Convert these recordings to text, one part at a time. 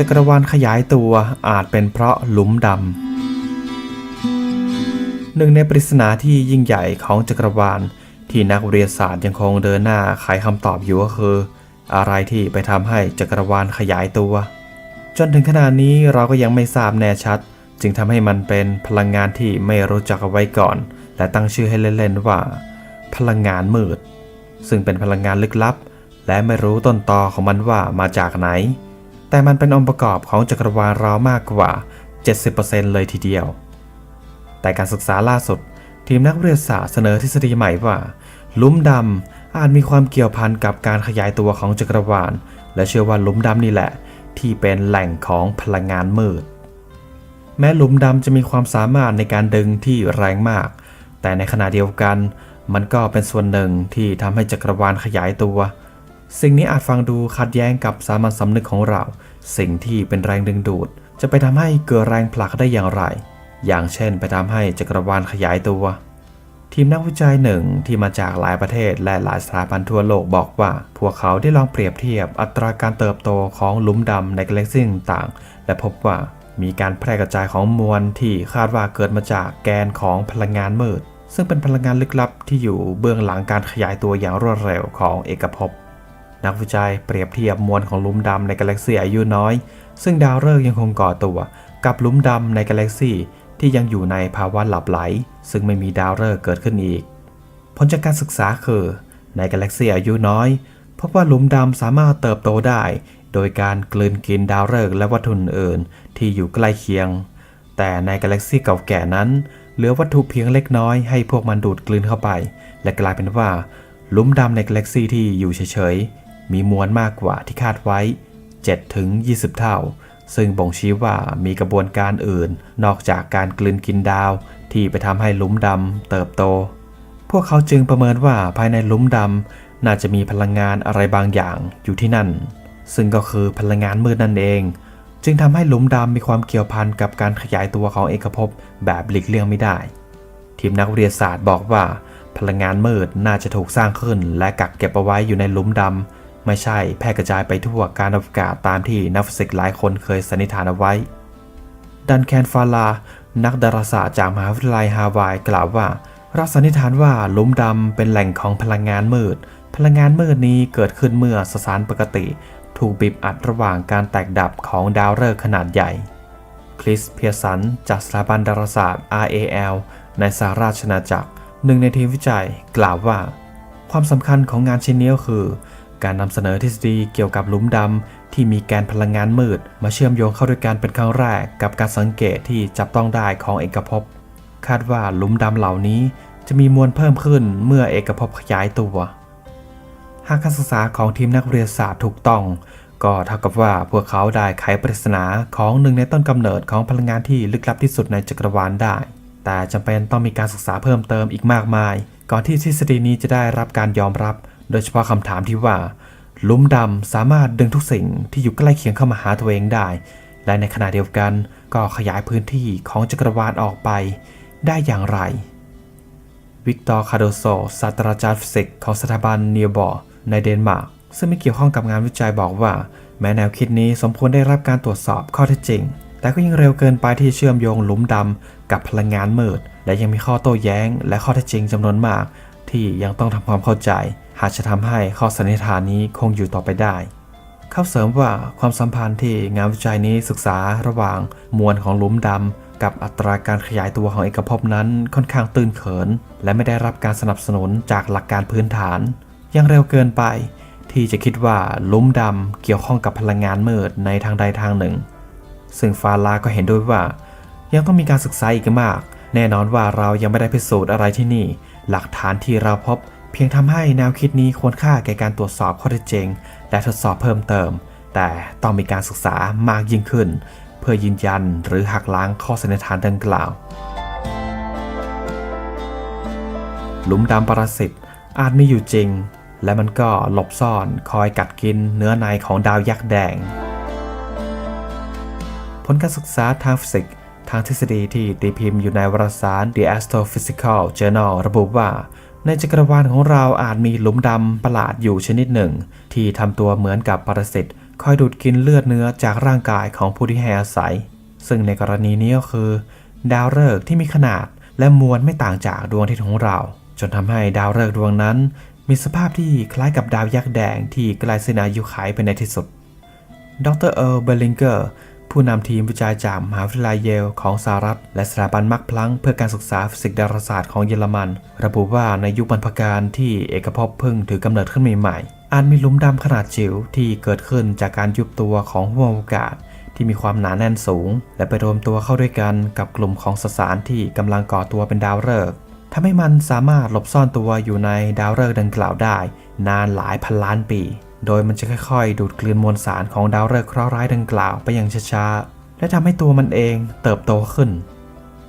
จักรวาลขยายตัวอาจเป็นเพราะหลุมดำหนึ่งในปริศนาที่ยิ่งใหญ่ของจักรวาลที่นักวิทยาศาสตร์ยังคงเดินหน้าไขคำตอบอยู่ก็คือ อะไรที่ไปทำให้จักรวาลขยายตัว จนถึงขนาดนี้เราก็ยังไม่ทราบแน่ชัด จึงทำให้มันเป็นพลังงานที่ไม่รู้จักเอาไว้ก่อน และตั้งชื่อให้เล่นๆว่า พลังงานมืด ซึ่งเป็นพลังงานลึกลับ และไม่รู้ต้นตอของมันว่ามาจากไหน แต่มันเป็นองค์ประกอบของจักรวาลเรามากกว่า 70%เลยทีเดียว แต่การศึกษาล่าสุด ทีมนักวิทยาศาสตร์เสนอทฤษฎีใหม่ว่าหลุมดำอาจมีความเกี่ยวพันกับการขยายตัวของจักรวาล และเชื่อว่าหลุมดำนี่แหละ ที่เป็นแหล่งของพลังงานมืด แม้หลุมดำจะมีความสามารถในการดึงที่แรงมาก แต่ในขณะเดียวกัน มันก็เป็นส่วนหนึ่งที่ทำให้จักรวาลขยายตัว สิ่งนี้อาจฟังดูขัดแย้งกับสามัญสำนึกของเรา สิ่งที่เป็นแรงดึงดูด จะไปทำให้เกิดแรงผลักได้อย่างไร อย่างเช่น ไปทำให้จักรวาลขยายตัว ทีมนักวิจัยหนึ่งที่มาจากหลายประเทศและหลายสถาบันทั่วโลกบอกว่า พวกเขาได้ลองเปรียบเทียบอัตราการเติบโตของหลุมดำในกาแล็กซี่ต่างๆ และพบว่ามีการแพร่กระจายของมวลที่คาดว่าเกิดมาจากแกนของพลังงานมืด ซึ่งเป็นพลังงานลึกลับที่อยู่เบื้องหลังการขยายตัวอย่างรวดเร็วของเอกภพ นักวิจัยเปรียบเทียบมวลของหลุมดำในกาแล็กซีอายุน้อย ซึ่งดาวฤกษ์ยังคงก่อตัว กับหลุมดำในกาแล็กซีที่ยังอยู่ในภาวะหลับไหล ซึ่งไม่มีดาวฤกษ์เกิดขึ้นอีก ผลจากการศึกษาคือ ในกาแล็กซีอายุน้อยพบว่าหลุมดำสามารถเติบโตได้ โดยการกลืนกินดาวฤกษ์และวัตถุอื่นที่อยู่ใกล้เคียง แต่ในกาแล็กซีเก่าแก่นั้น เหลือวัตถุเพียงเล็กน้อยให้พวกมันดูดกลืนเข้าไป และกลายเป็นว่าหลุมดำในกาแล็กซีที่อยู่เฉย มีมวลมากกว่าที่คาดไว้ 7 ถึง 20 เท่า ซึ่งบ่งชี้ว่ามีกระบวนการอื่น นอกจากการกลืนกินดาวที่ไปทำให้ลุมดำเติบโต พวกเขาจึงประเมินว่าภายในลุมดำน่าจะมีพลังงานอะไรบางอย่างอยู่ที่นั่น ซึ่งก็คือพลังงานมืดนั่นเอง จึงทำให้ลุมดำมีความเกี่ยวพันกับการขยายตัวของเอกภพแบบหลีกเลี่ยงไม่ได้ ทีมนักวิทยาศาสตร์บอกว่าพลังงานมืดน่าจะถูกสร้างขึ้นและกักเก็บเอาไว้อยู่ในหลุมดำ ไม่ใช่แพร่กระจายไปทั่วการอวกาศตามที่นักฟิสิกส์หลายคนเคยสันนิษฐานเอาไว้ ดันแคนฟาลา นักดาราศาสตร์จากมหาวิทยาลัยฮาวายกล่าวว่าเราสันนิษฐานว่าลุมดำเป็นแหล่งของพลังงานมืด พลังงานมืดนี้เกิดขึ้นเมื่อสสารปกติ ถูกบีบอัดระหว่างการแตกดับของดาวฤกษ์ขนาดใหญ่ คริสเพียร์สัน จากสถาบันดาราศาสตร์ RAL ในสหราชอาณาจักรหนึ่งในทีมวิจัยกล่าวว่า ความสำคัญของงานชิ้นนี้คือ การนำเสนอทฤษฎีเกี่ยวกับหลุมดำที่มีแกนพลังงานมืด มาเชื่อมโยงเข้าด้วยกันเป็นครั้งแรก กับการสังเกตที่จับต้องได้ของเอกภพ คาดว่าหลุมดำเหล่านี้จะมีมวลเพิ่มขึ้นเมื่อเอกภพขยายตัว หากการศึกษาของทีมนักวิทยาศาสตร์ถูกต้อง ก็เท่ากับว่าพวกเขาได้ไขปริศนาของหนึ่งในต้นกำเนิดของพลังงานที่ลึกลับที่สุดในจักรวาลได้ แต่จำเป็นต้องมีการศึกษาเพิ่มเติมอีกมากมาย ก่อนที่ทฤษฎีนี้จะได้รับการยอมรับ โดยเฉพาะคำถามที่ว่าหลุมดำสามารถดึงทุกสิ่งที่อยู่ใกล้เคียงเข้ามาหาตัวเองได้ และในขณะเดียวกันก็ขยายพื้นที่ของจักรวาลออกไปได้อย่างไร วิกตอร์ คาโดโซ ศาสตราจารย์ฟิสิกส์ของสถาบันเนียบอร์ในเดนมาร์ก ซึ่งไม่เกี่ยวข้องกับงานวิจัยบอกว่า แม้แนวคิดนี้สมควรได้รับการตรวจสอบข้อเท็จจริง แต่ก็ยังเร็วเกินไปที่เชื่อมโยงหลุมดำกับพลังงานมืด และยังมีข้อโต้แย้ง และข้อเท็จจริงจำนวนมาก ที่ยังต้องทำความเข้าใจ หากจะทำให้ข้อสันนิษฐานนี้คงอยู่ต่อไปได้เขาเสริมว่าความสัมพันธ์ที่งานวิจัยนี้ศึกษาระหว่างมวลของหลุมดำกับอัตราการขยายตัวของเอกภพนั้นค่อนข้างตื้นเขิน และไม่ได้รับการสนับสนุนจากหลักการพื้นฐาน ยังเร็วเกินไป ที่จะคิดว่าลุ่มดำเกี่ยวข้องกับพลังงานมืดในทางใดทางหนึ่ง ซึ่งฟาลาก็เห็นด้วยว่า ยังต้องมีการศึกษาอีกมาก แน่นอนว่าเรายังไม่ได้พิสูจน์อะไรที่นี่ หลักฐานที่เราพบ เพียงทำให้แนวคิดนี้ควรค่าแก่การตรวจสอบข้อเท็จจริง และทดสอบเพิ่มเติม แต่ต้องมีการศึกษามากยิ่งขึ้น เพื่อยืนยันหรือหักล้างข้อสันนิษฐานดังกล่าว หลุมดำปรสิตอาจมีอยู่จริง และมันก็หลบซ่อนคอยกัดกินเนื้อในของดาวยักษ์แดง ผลการศึกษาทางฟิสิกส์ ทางทฤษฎีที่ตีพิมพ์อยู่ในวารสาร The Astrophysical Journal ระบุว่า ในจักรวาลของเราอาจมีหลุมดำประหลาดอยู่ชนิดหนึ่ง ที่ทำตัวเหมือนกับปรสิตคอยดูดกินเลือดเนื้อจากร่างกายของผู้ที่ให้อาศัย ซึ่งในกรณีนี้ก็คือ ดาวฤกษ์ที่มีขนาดและมวลไม่ต่างจากดวงอาทิตย์ของเรา จนทำให้ดาวฤกษ์ดวงนั้น มีสภาพที่คล้ายกับดาวยักษ์แดงที่ใกล้สิ้นอายุขัยไปในที่สุดดรเออร์เบลลิงเกอร์ ผู้นำทีมวิจัยจากมหาวิทยาลัยเยลของสหรัฐ และสถาบันมักพลังเพื่อการศึกษาฟิสิกส์ดาราศาสตร์ของเยอรมัน ระบุว่าในยุคบรรพกาลที่เอกภพเพิ่งถือกำเนิดขึ้นใหม่ๆอาจมีหลุมดำขนาดจิ๋วที่เกิดขึ้นจากการยุบตัวของห้วงอากาศที่มีความหนาแน่นสูง และไปรวมตัวเข้าด้วยกันกับกลุ่มของสสารที่กำลังก่อตัวเป็นดาวฤกษ์ทำให้มันสามารถหลบซ่อนตัวอยู่ในดาวฤกษ์ดังกล่าวได้ นานหลายพันล้านปี โดยมันจะค่อยๆ ดูดกลืนมวลสารของดาวฤกษ์เคราะห์ร้ายดังกล่าวไปอย่างช้าๆ และทำให้ตัวมันเองเติบโตขึ้น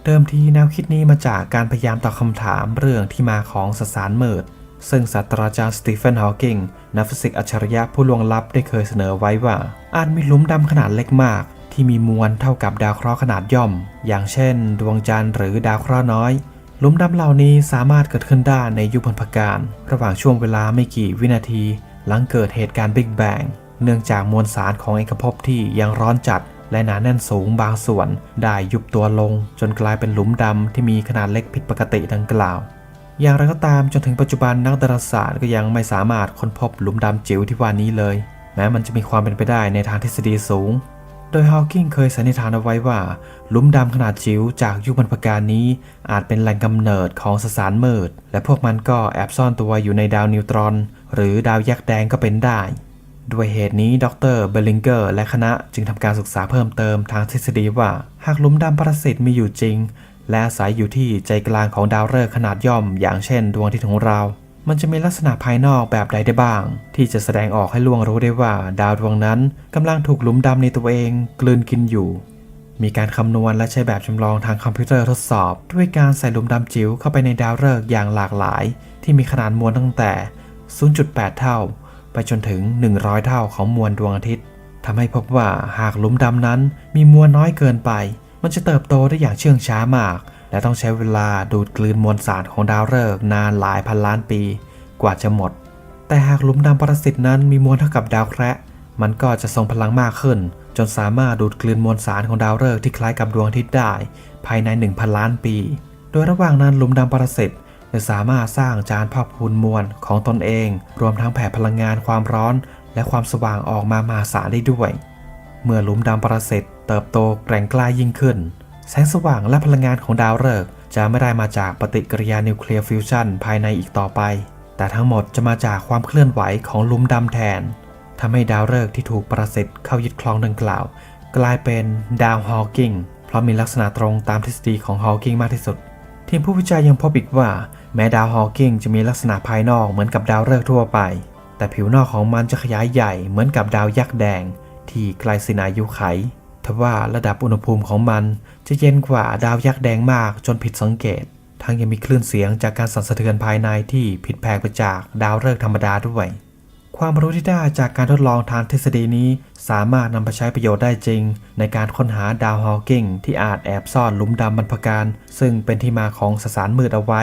เดิมทีแนวคิดนี้มาจากการพยายามตอบคำถามเรื่องที่มาของสสารมืด ซึ่งศาสตราจารย์สตีเฟนฮอว์กิงนักฟิสิกส์อัจฉริยะผู้ล่วงลับได้เคยเสนอไว้ว่า อาจมีหลุมดำขนาดเล็กมาก ที่มีมวลเท่ากับดาวเคราะห์ขนาดย่อม อย่างเช่น ดวงจันทร์หรือดาวเคราะห์น้อยหลุมดำเหล่านี้สามารถเกิดขึ้นได้ในยุคบรรพกาลระหว่างช่วงเวลาไม่กี่วินาที หลังเกิดเหตุการณ์บิ๊กแบงเนื่องจากมวลสารของเอกภพที่ยังร้อนจัด และหนาแน่นสูงบางส่วน ได้ยุบตัวลง จนกลายเป็นหลุมดำที่มีขนาดเล็กผิดปกติดังกล่าว อย่างไรก็ตามจนถึงปัจจุบันนักดาราศาสตร์ก็ยังไม่สามารถค้นพบหลุมดำจิ๋วที่ว่านี้เลย แม้มันจะมีความเป็นไปได้ในทางทฤษฎีสูง โดยฮอว์กิงเคยสันนิษฐานเอาไว้ว่าหลุมดำขนาดจิ๋วจากยุคบรรพกาลนี้ อาจเป็นแหล่งกำเนิดของสสารมืด และพวกมันก็แอบซ่อนตัวอยู่ในดาวนิวตรอน หรือดาวยักษ์แดงก็เป็นได้ ด้วยเหตุนี้ดรเบลลิงเกอร์ และคณะจึงทำการศึกษาเพิ่มเติมทางทฤษฎีว่า หากหลุมดำประสิตมีอยู่จริง และอาศัยอยู่ที่ใจกลางของดาวฤกษ์ขนาดย่อม อย่างเช่น ดวงอาทิตย์ของเรา มันจะมีลักษณะภายนอกแบบใดได้บ้าง ที่จะแสดงออกให้ล่วงรู้ได้ว่า ดาวดวงนั้นกำลังถูกหลุมดำในตัวเองกลืนกินอยู่มีการคำนวณและใช้แบบจำลองทางคอมพิวเตอร์ทดสอบ ด้วยการใส่หลุมดำจิ๋วเข้าไปในดาวฤกษ์อย่างหลากหลาย ที่มีขนาดมวลตั้งแต่ 0.8 เท่า ไปจนถึง 100 เท่าของมวลดวงอาทิตย์ทำให้พบว่าหากหลุมดำนั้นมีมวลน้อยเกินไป มันจะเติบโตได้อย่างเชื่องช้ามาก และต้องใช้เวลาดูดกลืนมวลสารของดาวฤกษ์นานหลายพันล้านปี กว่าจะหมด แต่หากหลุมดำปรสิตนั้นมีมวลเท่ากับดาวแคระมันก็จะทรงพลังมากขึ้น จนสามารถดูดกลืนมวลสารของดาวฤกษ์ที่คล้ายกับดวงอาทิตย์ได้ ภายใน 1,000 ล้านปี โดยระหว่างนั้นหลุมดำปรสิต จะสามารถสร้างจานภาพพูนมวลของตนเอง รวมทั้งแผ่พลังงานความร้อน และความสว่างออกมามหาศาลได้ด้วย เมื่อหลุมดำประสิตเติบโตแกร่งกล้ายิ่งขึ้น แสงสว่างและพลังงานของดาวฤกษ์จะไม่ได้มาจากปฏิกิริยานิวเคลียร์ฟิวชันภายในอีกต่อไป แต่ทั้งหมดจะมาจากความเคลื่อนไหวของหลุมดำแทนทำให้ดาวฤกษ์ที่ถูกประสิตเข้ายึดครองดังกล่าว กลายเป็นดาวฮอว์กิงเพราะมีลักษณะตรงตามทฤษฎีของฮอว์กิงมากที่สุด ทีมผู้วิจัยยังพบอีกว่า แม้ดาวฮอว์กิงจะมีลักษณะภายนอกเหมือนกับดาวฤกษ์ทั่วไป แต่ผิวนอกของมันจะขยายใหญ่เหมือนกับดาวยักษ์แดง ที่ใกล้สินอายุไขทว่าระดับอุณหภูมิของมันจะเย็นกว่าดาวยักษ์แดงมากจนผิดสังเกต ทั้งยังมีคลื่นเสียงจากการสั่นสะเทือนภายในที่ผิดแผกไปจากดาวฤกษ์ธรรมดาด้วย ความรู้ที่ได้จากการทดลองทางทฤษฎีนี้ สามารถนำไปใช้ประโยชน์ได้จริง ในการค้นหาดาวฮอว์กิงที่อาจแอบซ่อนหลุมดำบรรพการ ซึ่งเป็นที่มาของสสารมืดเอาไว้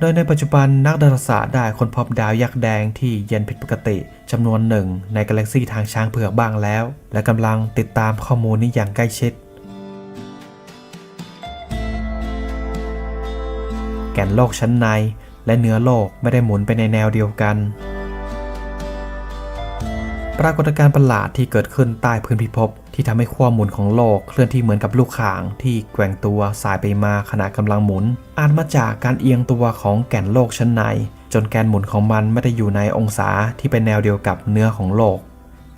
โดยในปัจจุบันนักดาราศาสตร์ได้ค้นพบดาวยักษ์แดงที่เย็นผิดปกติจำนวนหนึ่งในกาแล็กซีทางช้างเผือกบ้างแล้ว และกำลังติดตามข้อมูลนี้อย่างใกล้ชิด แก่นโลกชั้นในและเนื้อโลกไม่ได้หมุนไปในแนวเดียวกัน ปรากฏการณ์ประหลาดที่เกิดขึ้นใต้พื้นพิภพที่ทำให้ขั้วหมุนของโลกเคลื่อนที่เหมือนกับลูกข่างที่แกว่งตัวสายไปมาขณะกำลังหมุน อาจมาจากการเอียงตัวของแก่นโลกชั้นใน จนแกนหมุนของมันไม่ได้อยู่ในองศาที่เป็นแนวเดียวกับเนื้อของโลก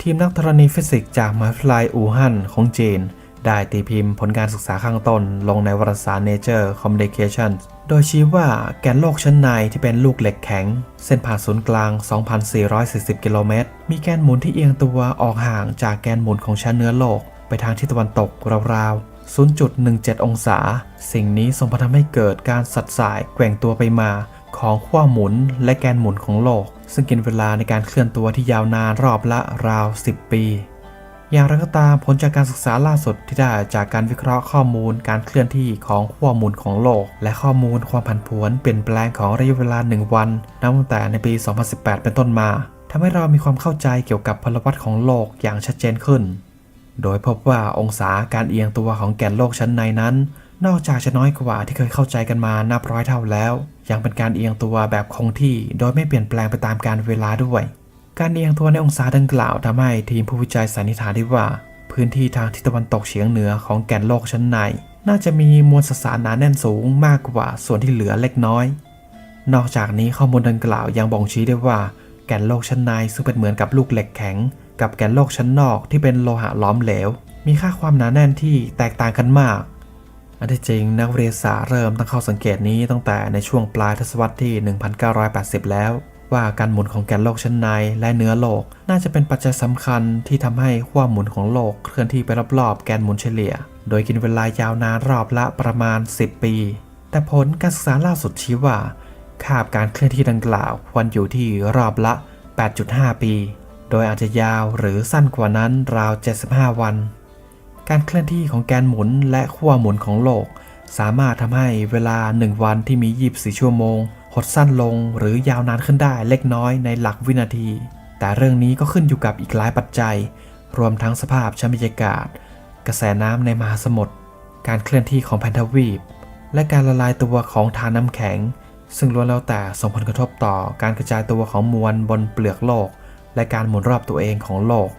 ทีมนักธรณีฟิสิกส์จากมหาวิทยาลัยอู่ฮั่นของจีน ได้ตีพิมพ์ผลการศึกษาข้างต้น ลงในวารสาร Nature Communications โดยชี้ว่าแกนโลกชั้นในที่เป็นลูกเหล็กแข็ง เส้นผ่านศูนย์กลาง 2,440 กิโลเมตร มีแกนหมุนที่เอียงตัวออกห่างจากแกนหมุนของชั้นเนื้อโลก ไปทางทิศตะวันตกราวๆ0.17 องศา สิ่งนี้ส่งผลทำให้เกิดการสัดสายแกว่งตัวไปมาของขั้วหมุนและแกนหมุนของโลก ซึ่งกินเวลาในการเคลื่อนตัวที่ยาวนานรอบละราว 10 ปี อย่างไรก็ตามผลจากการศึกษาล่าสุดที่ได้จากการวิเคราะห์ข้อมูลการเคลื่อนที่ของขั้วหมุนของโลก และข้อมูลความผันผวนเปลี่ยนแปลงของระยะเวลา 1 วันนับตั้งแต่ในปี 2018 เป็นต้นมาทำให้เรามีความเข้าใจเกี่ยวกับพลวัตของโลกอย่างชัดเจนขึ้น โดยพบว่าองศาการเอียงตัวของแก่นโลกชั้นในนั้น นอกจากจะน้อยกว่าที่เคยเข้าใจกันมานับร้อยเท่าแล้ว ยังเป็นการเอียงตัวแบบคงที่ โดยไม่เปลี่ยนแปลงไปตามกาลเวลาด้วย การเอียงตัวในองศาดังกล่าวทำให้ทีมผู้วิจัยสันนิษฐานได้ว่า พื้นที่ทางทิศตะวันตกเฉียงเหนือของแก่นโลกชั้นใน น่าจะมีมวลสสารหนาแน่นสูงมากกว่าส่วนที่เหลือเล็กน้อย นอกจากนี้ข้อมูลดังกล่าวยังบ่งชี้ได้ว่าแก่นโลกชั้นในซึ่งเป็นเหมือนกับลูกเหล็กแข็ง กับแก่นโลกชั้นนอกที่เป็นโลหะล้อมเหลว มีค่าความหนาแน่นที่แตกต่างกันมาก อันที่จริงนักวิทยาศาสตร์เริ่มตั้งข้อสังเกตนี้ตั้งแต่ในช่วงปลายทศวรรษที่ 1980 แล้ว ว่าการหมุนของแกนโลกชั้นในและเนื้อโลก น่าจะเป็นปัจจัยสำคัญที่ทำให้ขั้วหมุนของโลกเคลื่อนที่ไปรอบๆแกนหมุนเฉลี่ย โดยกินเวลายาวนานรอบละประมาณ 10 ปี แต่ผลการศึกษาล่าสุดชี้ว่าคาบการเคลื่อนที่ดังกล่าวควรอยู่ที่รอบละ 8.5 ปี โดยอาจจะยาวหรือสั้นกว่านั้นราว 75 วัน การเคลื่อนที่ของแกนหมุนและขั้วหมุนของโลก สามารถทำให้เวลา 1 วันที่มี 24 ชั่วโมง หดสั้นลงหรือยาวนานขึ้นได้เล็กน้อยในหลักวินาที แต่เรื่องนี้ก็ขึ้นอยู่กับอีกหลายปัจจัย รวมทั้งสภาพชั้นบรรยากาศ กระแสน้ำในมหาสมุทร การเคลื่อนที่ของแผ่นทวีป และการละลายตัวของทานน้ำแข็ง ซึ่งล้วนแล้วแต่ส่งผลกระทบต่อการกระจายตัวของมวลบนเปลือกโลก และการหมุนรอบตัวเองของโลก